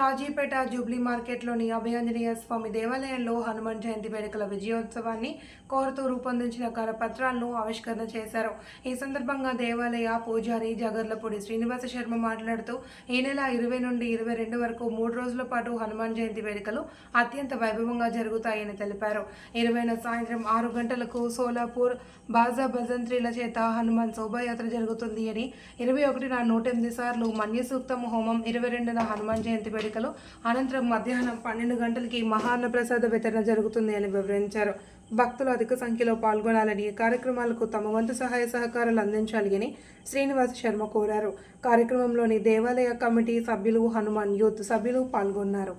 Kazipet Jubilee మార్కెట్లోని అభయాంజనేయ స్వామి దేవాలయంలో హనుమాన్ జయంతి వేడుకల విజయోత్సవాన్ని కోరుతూ రూపొందించిన కరపత్రాలను ఆవిష్కరణ చేశారు. ఈ సందర్భంగా దేవాలయ పూజారి జగర్లపూడి శ్రీనివాస శర్మ మాట్లాడుతూ ఈ నెల ఇరవై నుండి ఇరవై రెండు వరకు మూడు రోజుల పాటు హనుమాన్ జయంతి వేడుకలు అత్యంత వైభవంగా జరుగుతాయని తెలిపారు. ఇరవైన సాయంత్రం ఆరు గంటలకు సోలాపూర్ బాజా భజంత్రీల చేత హనుమాన్ శోభాయాత్ర జరుగుతుంది అని ఇరవై ఒకటిన నూట ఎనిమిది సార్లు మన్యసూక్తం హోమం ఇరవై రెండున హనుమాన్ జయంతి వేడుక ప్రణాళికలో అనంతరం మధ్యాహ్నం పన్నెండు గంటలకి మహాన్న ప్రసాద వితరణ జరుగుతుంది అని వివరించారు. భక్తులు అధిక సంఖ్యలో పాల్గొనాలని కార్యక్రమాలకు తమ వంతు సహాయ సహకారాలు అందించాలి అని శ్రీనివాస్ శర్మ కోరారు. కార్యక్రమంలోని దేవాలయ కమిటీ సభ్యులు హనుమాన్ యూత్ సభ్యులు పాల్గొన్నారు.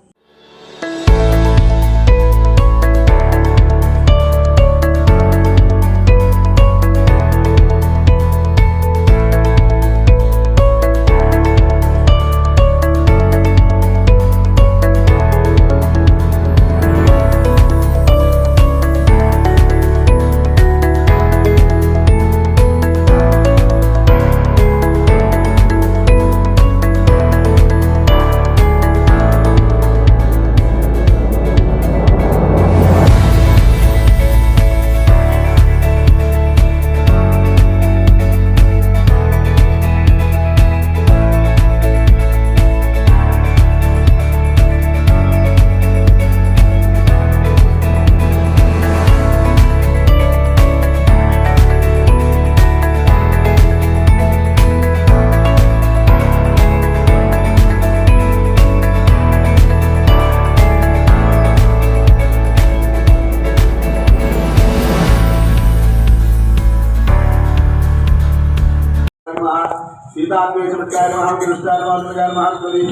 సీతాన్వేషమత్యాయ నమః కృష్ణాయ నమః స్వదీయ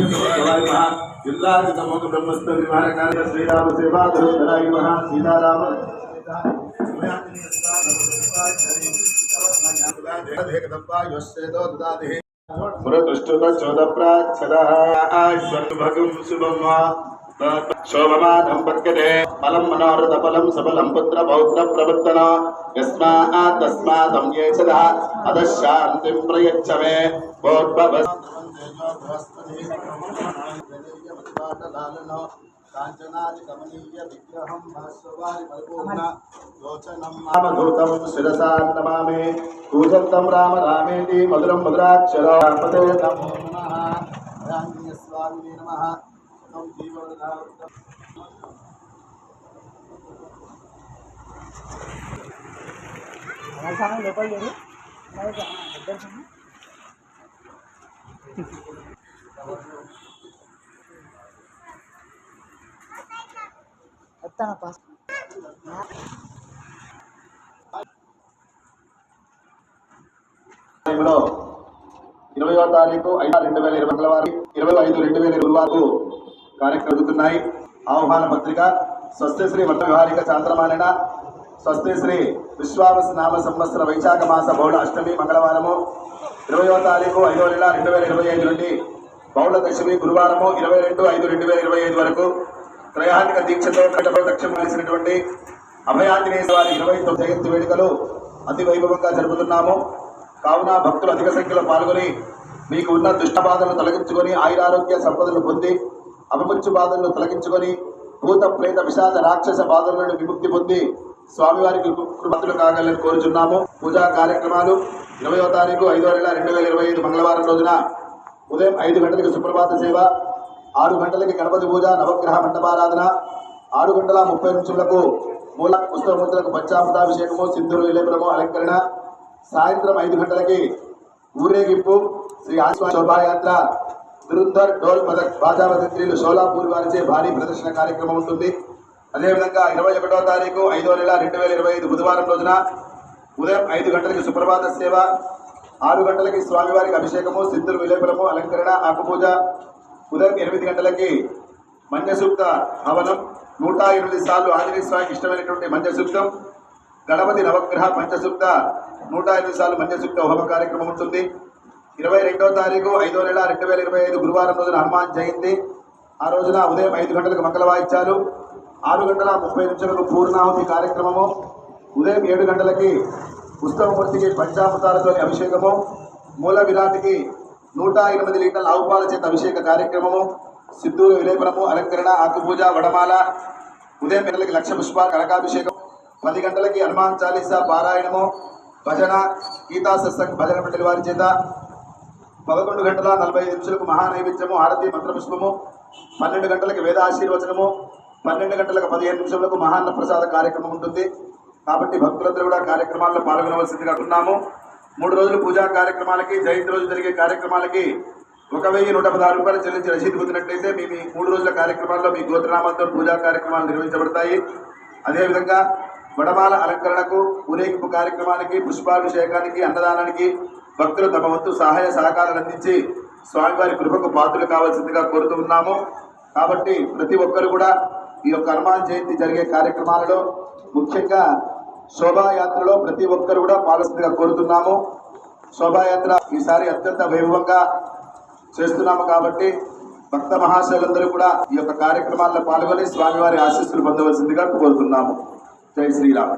నమః జిల్లాది శోభమానం పక్యతే ఫలం మనోరథ ఫలం సఫలం పుత్ర పౌత్ర ప్రవర్తన. యస్మాత్ తస్మాదం యేషద అదశాంతిం ప్రయచ్చ మే భోర్భవ కాంచనాది కమనీయ విగ్రహం భాస్వవారి పరిపూర్ణ లోచనం రామదూతం శిరసా నమామి. పూజంతం రామ రామేతి మధురం మధురాక్షరాపతే నమో నమః రాంజనేయ ఇరవై వస్తాను పాస్ ఇరవయో తారీఖు ఐదు రెండు వేల ఇరవై మంగళవారం ఇరవై ఐదు రెండు వేల ఇరవై వరకు జరుగుతున్నాయి ఆహ్వాన పత్రిక స్వస్తి శ్రీ వర్త వ్యవహారిక స్వస్తిశ్రీ స్వస్తి శ్రీ విశ్వావస నామ సంవత్సర వైశాఖ మాస బౌళ అష్టమి మంగళవారము ఇరవయో తారీఖు ఐదో నెల రెండు వేల ఇరవై ఐదు నుండి బౌళ దశమి గురువారము ఇరవై రెండు ఐదు రెండు వేల ఇరవై ఐదు వరకు త్రయాణిక దీక్షతో కటప దక్షిణ కలిసినటువంటి అభయాంజనేయ వారి ఇరవై తొమ్మిది జయంతి వేడుకలు అతి వైభవంగా జరుపుతున్నాము. కావున భక్తులు అధిక సంఖ్యలో పాల్గొని మీకు ఉన్న దుష్ట బాధలను తొలగించుకొని ఆయురారోగ్య సంపదలు పొంది అపముచ్చు బాధలను తొలగించుకొని భూత ప్రేత విషాద రాక్షస బాధల నుండి విముక్తి పొంది స్వామివారికి కృపతులు కాగలని కోరుచున్నాము. పూజా కార్యక్రమాలు ఇరవయో తారీఖు ఐదో నెల రెండు వేల ఇరవై ఐదు మంగళవారం రోజున ఉదయం ఐదు గంటలకు సుప్రభాత సేవ ఆరు గంటలకి గణపతి పూజ నవగ్రహ మండపారాధన ఆరు గంటల ముప్పై నిమిషములకు మూల పుస్తకముద్రకు పంచామృతాభిషేకము సింధులు విలేపురము అలంకరణ సాయంత్రం ఐదు గంటలకి ఊరేగింపు శ్రీ ఆశ్వా శోభాయాత్ర దురుంధర్ డోల్ పదక్ బాజావతంత్రిలు సోలాపూర్ వారిచే భారీ ప్రదర్శన కార్యక్రమం ఉంటుంది. అదేవిధంగా ఇరవై ఒకటో తారీఖు ఐదో నెల రెండు వేల ఇరవై ఐదు బుధవారం రోజున ఉదయం ఐదు గంటలకి సుప్రభాత సేవ ఆరు గంటలకి స్వామివారికి అభిషేకము సింధురు విలేపనము అలంకరణ ఆకుపూజ. ఉదయం ఎనిమిది గంటలకి మంజసూక్త హవనం నూట ఎనిమిది సార్లు ఆంజనేయ స్వామికి ఇష్టమైనటువంటి మంజసూక్తం గణపతి నవగ్రహ పంచసూక్త. నూట ఎనిమిది సార్లు మంజసూక్త హోమ కార్యక్రమం ఉంటుంది. ఇరవై రెండో తారీఖు ఐదో నెల రెండు వేల ఇరవై ఐదు గురువారం రోజున హనుమాన్ జయంతి. ఆ రోజున ఉదయం ఐదు గంటలకు మంగళ వాయిద్యాలు ఆరు గంటల ముప్పై నిమిషాలకు పూర్ణాహుతి కార్యక్రమము. ఉదయం ఏడు గంటలకి ఉత్సవమూర్తికి పంచామృతాలతోని అభిషేకము. మూల విరాటికి నూట ఎనిమిది లీటర్ల ఆవుపాల చేత అభిషేక కార్యక్రమము. సిద్ధూరు విలేపనము అలంకరణ ఆకుపూజ వడమాల. ఉదయం గంటలకి లక్ష పుష్పాలు కనకాభిషేకం. పది గంటలకి హనుమాన్ చాలీసా పారాయణము. భజన గీతా సత్సంగ్ భజన మండలి వారి చేత పదకొండు గంటల నలభై ఐదు నిమిషాలకు మహానైవేద్యము హారతి మంత్రపుష్పము పన్నెండు గంటలకు వేదాశీర్వచనము పన్నెండు గంటలకు పదిహేను నిమిషాలకు మహాన్న ప్రసాద కార్యక్రమం ఉంటుంది. కాబట్టి భక్తులందరూ కూడా కార్యక్రమాల్లో పాల్గొనవలసిందిగా ఉన్నాము మూడు రోజులు పూజా కార్యక్రమాలకి జయంతి రోజు జరిగే కార్యక్రమాలకి ఒక వెయ్యి నూట పదహారు రూపాయలు చెల్లించి రసీదు పొందినట్లయితే మీ మీ మూడు రోజుల కార్యక్రమాల్లో మీ గోత్రనామంతో పూజా కార్యక్రమాలు నిర్వహించబడతాయి. అదేవిధంగా వడమాల అలంకరణకు ఊరేగింపు కార్యక్రమానికి పుష్పాభిషేకానికి అన్నదానానికి భక్తులు తమ వంతు సహాయ సహకారాలు అందించి స్వామివారి కృపకు పాత్రలు కావాల్సిందిగా కోరుతూ ఉన్నాము. కాబట్టి ప్రతి ఒక్కరు కూడా ఈ యొక్క హనుమాన్ జయంతి జరిగే కార్యక్రమాలలో ముఖ్యంగా శోభాయాత్రలో ప్రతి ఒక్కరు కూడా పాల్సిందిగా కోరుతున్నాము. శోభాయాత్ర ఈసారి అత్యంత వైభవంగా చేస్తున్నాము కాబట్టి భక్త మహాశయులందరూ కూడా ఈ యొక్క కార్యక్రమాల్లో పాల్గొని స్వామివారి ఆశీస్సులు పొందవలసిందిగా కోరుతున్నాము. జై శ్రీరామ్.